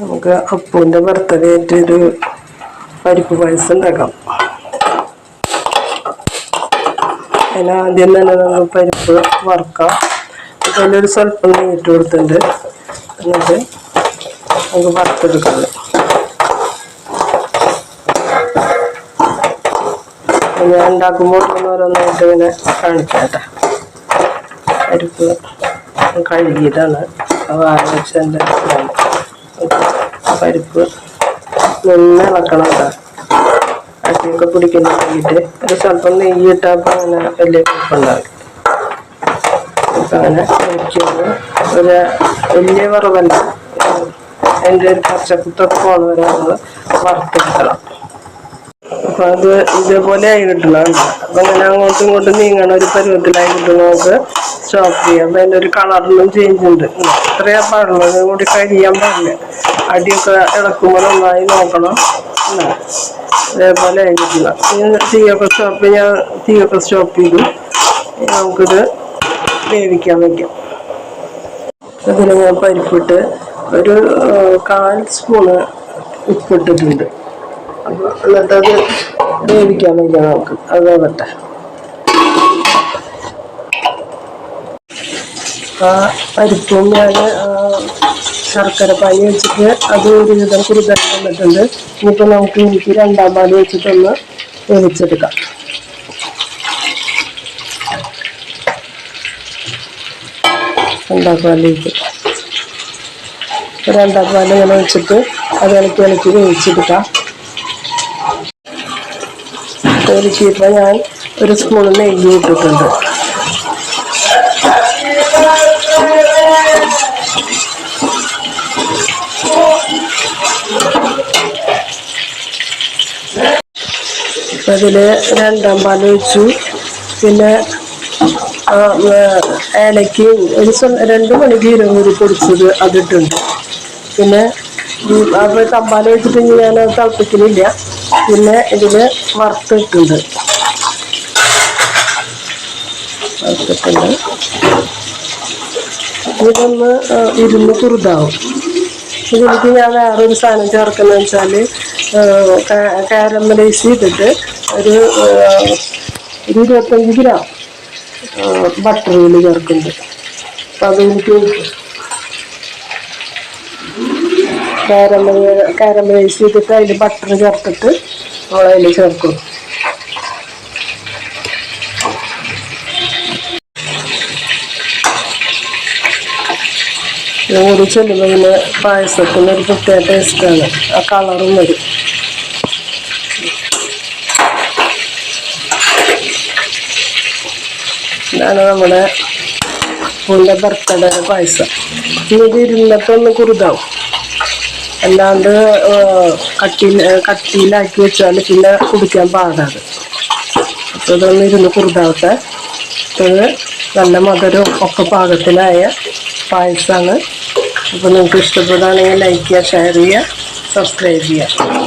നമുക്ക് അപ്പൂന്റെ ബർത്ത്ഡേ ആയിട്ട് ഒരു പരിപ്പ് പായസം ഉണ്ടാക്കാം. അതിന് ആദ്യം തന്നെ നമുക്ക് പരിപ്പ് വറുക്കാം. അതിലൊരു സ്വല്പം നെയ്യിട്ട് കൊടുത്തിട്ടുണ്ട് എന്നിട്ട് നമുക്ക് വറുത്തെടുക്കാം. ഞാൻ ഉണ്ടാക്കുമ്പോൾ ഓരോന്നോരോന്നായിട്ട് ഇങ്ങനെ കാണിക്കാം കേട്ടോ. പരിപ്പ് കഴുകിയതാണ്. വാഴച്ചന്റെ പരിപ്പ് നിന്ന് ഇളക്കണം കേട്ടോ അടിയൊക്കെ പിടിക്കുന്ന വേണ്ടിയിട്ട് ഒരു സ്വല്പം നെയ്യ് ഇട്ടപ്പോൾ അങ്ങനെ വലിയ കുഴപ്പമുണ്ടാവില്ല അപ്പം അങ്ങനെ ഒഴിക്കുന്നത് ഒരു വലിയ വറവല്ല അതിന്റെ ഒരു പച്ചക്കുത്തൊക്കെ പോകുന്നവരെ വരെ നമ്മൾ വറുത്തെടുക്കണം. അപ്പൊ അത് ഇതേപോലെ ആയി കിട്ടണം അപ്പൊ അങ്ങനെ അങ്ങോട്ടും ഇങ്ങോട്ടും നീങ്ങണ. ഒരു പരുവത്തിലായി നമുക്ക് സ്റ്റോപ്പ് ചെയ്യാം. അപ്പൊ അതിന്റെ ഒരു കളറിലും ചേഞ്ച് ഉണ്ട്. അത്രയാ പാടുള്ളൂ. അതും കൂടി കരിയാൻ പാടില്ല. അടിയൊക്കെ ഇളക്കുമ്പോൾ നന്നായി നോക്കണം. അതേപോലെ ആയി കിട്ടണം തീയൊക്കെ സ്റ്റോപ്പ് ഞാൻ തീയൊക്കെ സ്റ്റോപ്പ് ചെയ്തു. നമുക്കിത് വേവിക്കാൻ വയ്ക്കാം അതിന് ഞാൻ പരിപ്പിട്ട് ഒരു കാൽ സ്പൂണ് ഉപ്പിട്ടിട്ടുണ്ട്. അപ്പോൾ അത് വേവിക്കാൻ വയ്ക്കാം നമുക്ക് അത് വേവട്ടെ. ആ പരിപ്പും ഞാൻ ശർക്കര പാനി വെച്ചിട്ട് അത് ഒരു വിധം കുറുതാൻ വന്നിട്ടുണ്ട്. ഇനിയിപ്പോൾ നമുക്ക് എനിക്ക് രണ്ടാം പാൽ വെച്ചിട്ടൊന്ന് വേവിച്ചെടുക്കാം. രണ്ടാം പാലിലേക്ക് രണ്ടാം പാൽ ഇങ്ങനെ വെച്ചിട്ട് അത് ഇളക്കി ഇളക്കി വേവിച്ചെടുക്കാം. വേവിച്ചപ്പോൾ ഞാൻ ഒരു സ്പൂൺ നെയ്യ് ഇട്ടിട്ടുണ്ട്. അതിൽ രണ്ടാം പാൽ ഒഴിച്ചു. പിന്നെ ഏലയ്ക്ക് ഒരു രണ്ട് മണിക്ക് കൂടി പൊടിച്ചത് അതിട്ടുണ്ട്. പിന്നെ അപ്പോൾ തമ്പാൽ വെച്ചിട്ട് ഞാൻ അത് തിളപ്പിക്കുന്നില്ല പിന്നെ ഇതിൽ വറുത്തിട്ടുണ്ട് വറുത്തിട്ടുണ്ട് ഇതൊന്ന് ഇരുന്ന് കുറുതാവും. ഇതിലേക്ക് ഞാൻ വേറൊരു സാധനം ചേർക്കുന്നത് വെച്ചാൽ കാരമലൈസ് ചെയ്തിട്ട് ഒരു ഒരു ഇരുപത്തഞ്ച് ഗ്രാം ബട്ടർ ഇതിൽ ചേർക്കുന്നുണ്ട്. അപ്പം അതെനിക്ക് കാരമൽ കാരമലൈസ് ചെയ്തിട്ട് അതിൽ ബട്ടർ ചേർത്തിട്ട് നമ്മൾ അതിൽ ചേർക്കും. ഓടി ചെല്ലുന്നതിന് പായസത്തിന് ഒരു പ്രത്യേക ടേസ്റ്റാണ് ആ കളറും വരും. ഇതാണ് നമ്മുടെ ബർത്ത്ഡേ പായസം. ഇനി ഇരുന്നിട്ടൊന്ന് കുറുതാവും. അല്ലാണ്ട് കട്ടി കട്ടിയിലാക്കി വെച്ചാൽ പിന്നെ കുടിക്കാൻ പാടാണ്. അപ്പോൾ ഇതൊന്ന് ഇരുന്ന് കുറുതാവട്ടെ ഇത് നല്ല മധുരവും ഒക്കെ പാകത്തിലായ പായസമാണ് അപ്പോൾ നിങ്ങൾക്ക് ഇഷ്ടപ്പെടുകയാണെങ്കിൽ ലൈക്ക് ചെയ്യുക ഷെയർ ചെയ്യുക സബ്സ്ക്രൈബ് ചെയ്യുക.